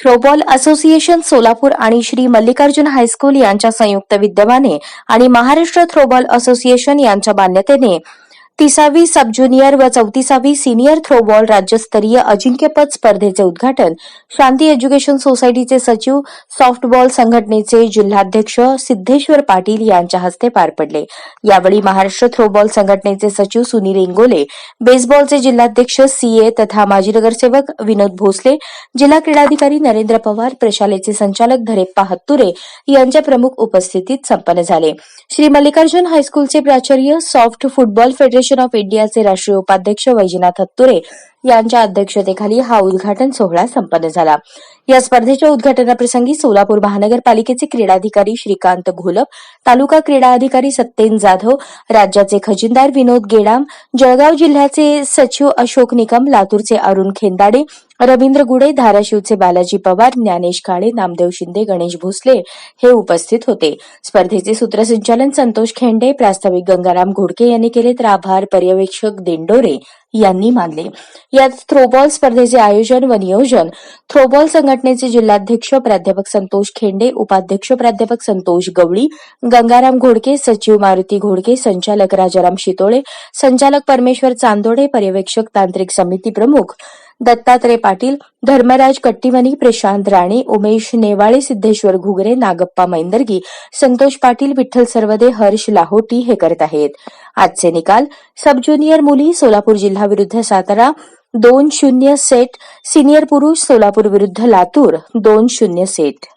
Throwball association Solapur आणि Shri Mallikarjun high school यांच्या संयुक्त विद्यमाने आणि महाराष्ट्र थ्रोबॉल असोसिएशन यांच्या मान्यतेने तिसावी सब ज्युनियर व चौतीसावी सिनियर थ्रोबॉल राज्यस्तरीय अजिंक्यपद स्पर्धेचे उद्घाटन शांती एज्युकेशन सोसायटीचे सचिव सॉफ्टबॉल संघटनेचे जिल्हाध्यक्ष सिद्धेश्वर पाटील यांच्या हस्ते पार पडले. यावेळी महाराष्ट्र थ्रोबॉल संघटनेचे सचिव सुनील इंगोले बेसबॉलचे जिल्हाध्यक्ष सीए तथा माजी नगरसेवक विनोद भोसले जिल्हा क्रीडाधिकारी नरेंद्र पवार प्रशालेचे संचालक धरेप्पा हत्तुरे यांच्या प्रमुख उपस्थितीत संपन्न झाले. श्री मल्लिकार्जुन हायस्कूलचे प्राचार्य सॉफ्ट फुटबॉल फेडरेशन ऑफ इंडियाचे राष्ट्रीय उपाध्यक्ष वैजनाथ हत्तुरे यांच्या अध्यक्षतेखाली हा उद्घाटन सोहळा संपन्न झाला. या स्पर्धेच्या उद्घाटनाप्रसंगी सोलापूर महानगरपालिकेचे क्रीडाधिकारी श्रीकांत घोलप तालुका क्रीडा अधिकारी सत्येन जाधव राज्याचे खजिनदार विनोद गेडाम जळगाव जिल्ह्याचे सचिव अशोक निकम लातूरचे अरुण खेंदाडे रवींद्र गुडे धाराशिवचे बालाजी पवार ज्ञानेश काळे नामदेव शिंदे गणेश भोसले हे उपस्थित होते. स्पर्धेचे सूत्रसंचालन संतोष खेंडे प्रास्ताविक गंगाराम घोडके यांनी केले तर आभार पर्यवेक्षक दिंडोरे. यांनी मानले. यात थ्रोबॉल स्पर्धेचे आयोजन व नियोजन थ्रोबॉल संघटनेचे जिल्हाध्यक्ष प्राध्यापक संतोष खेंडे उपाध्यक्ष प्राध्यापक संतोष गवळी गंगाराम घोडके सचिव मारुती घोडके संचालक राजाराम शितोळे संचालक परमेश्वर चांदोडे पर्यवेक्षक तांत्रिक समिती प्रमुख दत्तात्रय पाटील धर्मराज कट्टीमनी प्रशांत राणे उमेश नेवाळे सिद्धेश्वर घुगरे नागप्पा मैंदर्गी संतोष पाटील विठ्ठल सर्वदे हर्ष लाहोटी हे करत आहेत. आजचे निकाल सब ज्युनियर मुली सोलापूर जिल्हा विरुद्ध सातारा दोन शून्य सेट सिनियर पुरुष सोलापूर विरुद्ध लातूर दोन शून्य सेट.